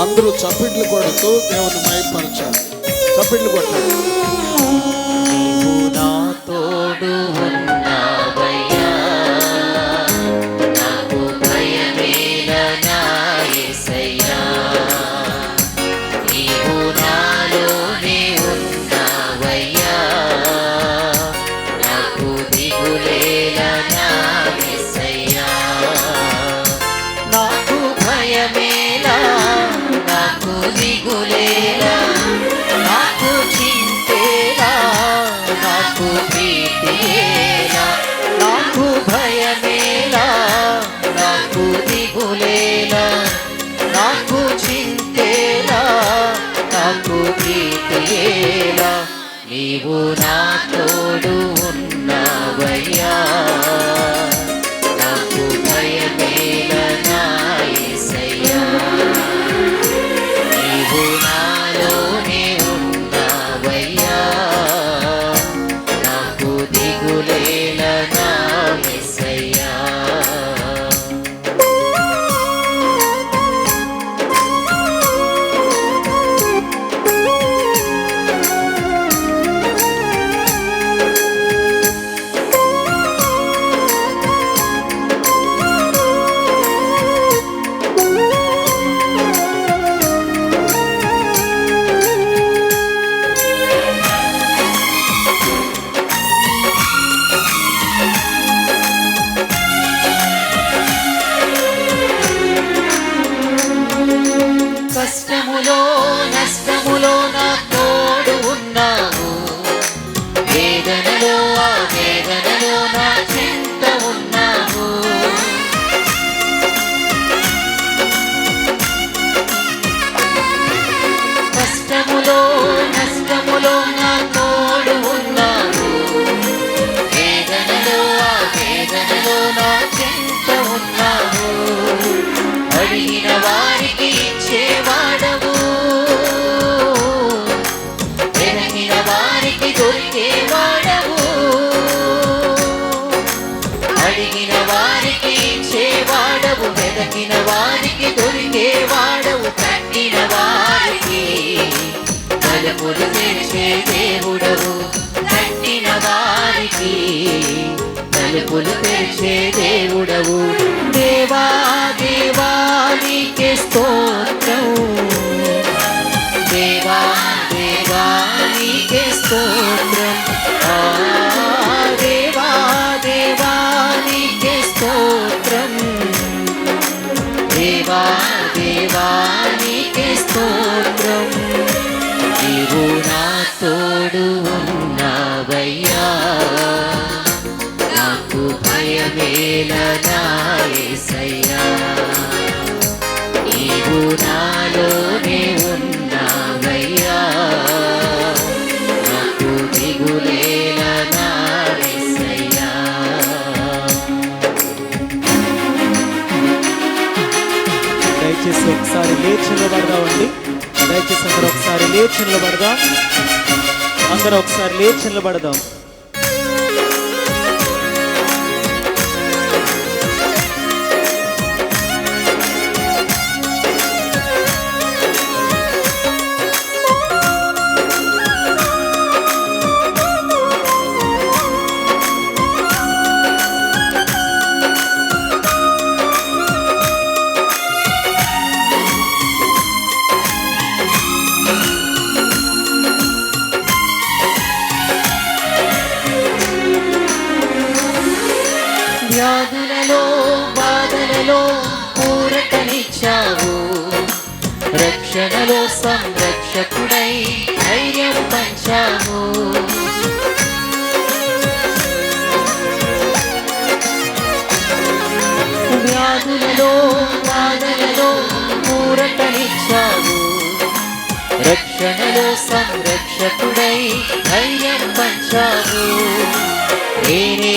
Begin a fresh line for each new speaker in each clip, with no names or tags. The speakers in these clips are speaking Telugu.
అందరూ చప్పిడ్లు కొడుతూ దేవుని మైపరచాలి చప్పిడ్లు కొట్టాలి.
తోడు నేనా నాకు చింతేనా? నాకు ప్రీతియేలా నీవు నా తోడు ఉన్నావయ్యా. కష్టములో నష్టములో నా తోడు ఉన్నావు వేదనలో ఆ వేదనలో నా అడిగిన వారికి ఇచ్చేవాడవు వారికి దొరికేవాడవు అడిగిన వారికి ఇచ్చేవాడవు వెదకిన వారికి తలుపులు తెరిచే దేవుడవు కట్టిన వారికి తలుపులు తెరిచే దేవుడవు. దేవా దేవానికి స్తోత్రం. దేవా దేవానికి నీకే స్తోత్రం. భయమేల నీవు నాలోనే ఉన్నావయ్యా నాకు దిగులేల
దయచేసి ఒకసారి లేచి నిలబడదామండి దయచేసి అందరూ ఒకసారి లేచి నిలబడదాం అందరూ ఒకసారి లేచి నిలబడదాం
వ్యాధులలో బాధలలో పూరకనిచ్చావు రక్షణలో సంరక్షకుడై ధైర్యం పంచావు. వ్యాధులలో బాధలలో పూరకనిచ్చావు రక్షణలో సంరక్షకుడై ధైర్యం పంచావు. నేనే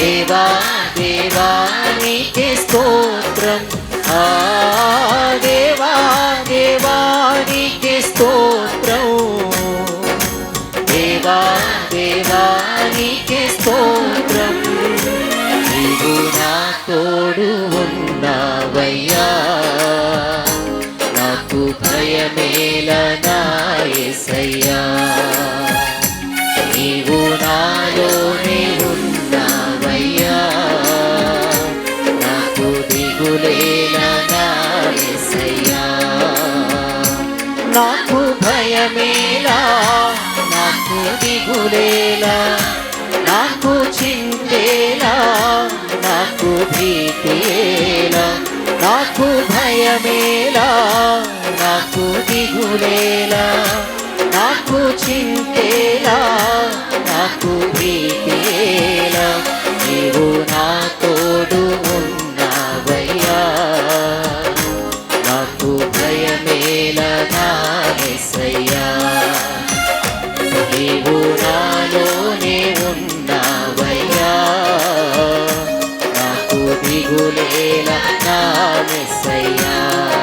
దేవా దేవా నీకే స్తోత్రం. ఆ దేవా దేవా నీకే స్తోత్రం. దేవా దేవా నీకే స్తోత్రం. నీవు నా తోడు ఉన్నావయ్యా. చిందేలా నాకు చిందేలా నాకు భీతియేలా నాకు భయమేలా నాకు దిగులేలా నాకు చింతేలా నాకు భీతియేలా నీవు నా తోడు ఉన్నావయ్యా. నాకు భయమేలా నా ఎసయ్యా.